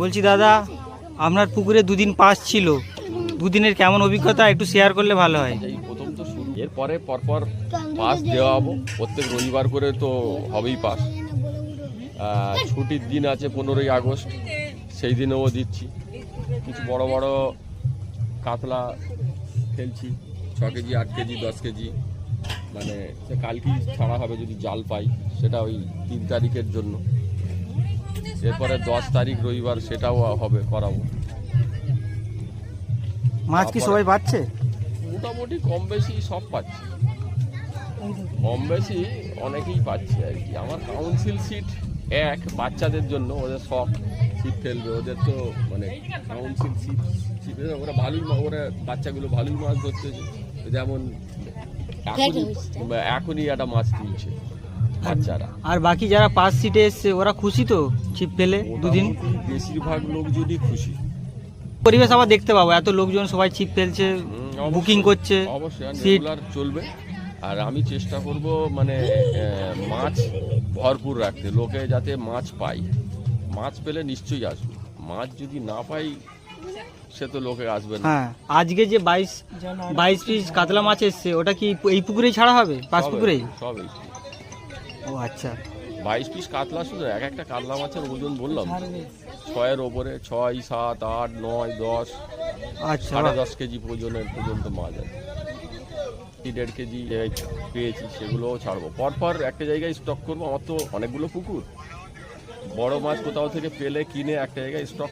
বলছি, দাদা, আপনার পুকুরে দুদিন পাস ছিল। দুদিনের কেমন অভিজ্ঞতা একটু শেয়ার করলে ভালো হয়। প্রথম তো এরপরে পরপর পাস দেওয়া হব প্রত্যেক রবিবার করে তো হবেই পাস ছুটির দিন আছে পনেরোই আগস্ট। সেই দিনেও দিচ্ছি। কিছু বড় বড় কাতলা ফেলছি। ছ কেজি, আট কেজি, দশ কেজি। মানে সে কালকেই ছাড়া হবে যদি জাল পাই। সেটা ওই তিন তারিখের জন্য। এরপরে দশ তারিখ রবিবার সেটাও হবে করাবো। মাছ কি সবাই পাচ্ছে? মোটামুটি কম বেশি সব পাচ্ছে। কম বেশি অনেকেই পাচ্ছে আর কি। আমার কাউন্সিল সিট এক বাচ্চাদের জন্য ওদের শখ ছিপ ফেলবে। ওদের তো মানে কাউন্সিল সিট ছিপে ওরা ভালোই ওরা বাচ্চাগুলো ভালোই মাছ ধরতেছে। যেমন এখনই একটা মাছ তুলছে। বাচ্চারা। আর বাকি যারা পাঁচ সিটে এসছে ওরা খুশি তো? ছিপ ফেলে দুদিন? বেশিরভাগ লোক যদি খুশি। পরিবেশ আবার দেখতে পাবো এত লোকজন সবাই ছিপ ফেলছে বুকিং করছে অবশ্যই সিট চলবে। আর আমি চেষ্টা করব মানে মাছ ভরপুর রাখতে লোকে যাতে মাছ পাই মাছ পেলে নিশ্চয়ই আসবে। মাছ যদি না পাই সে তো লোকে আসবে না। হ্যাঁ আজকে যে বাইশ বাইশ পিস কাতলা মাছ এসছে ওটা কি এই পুকুরেই ছাড়া হবে? পাঁচ পুকুরেই? এই- সব এই ও আচ্ছা। বাইশ পিস কাতলা শুধু এক একটা কাতলা মাছের ওজন বললাম। ছয়ের ওপরে ছয় সাত আট নয় দশ আচ্ছা। সাড়ে দশ কেজি ওজনের পর্যন্ত মাছ আছে। কি দেড় কেজি পেয়েছি সেগুলোও ছাড়বো। পরপর একটা জায়গায় স্টক করব আমার তো অনেকগুলো পুকুর। বড় মাছ কোথাও থেকে পেলে কিনে একটা জায়গায় স্টক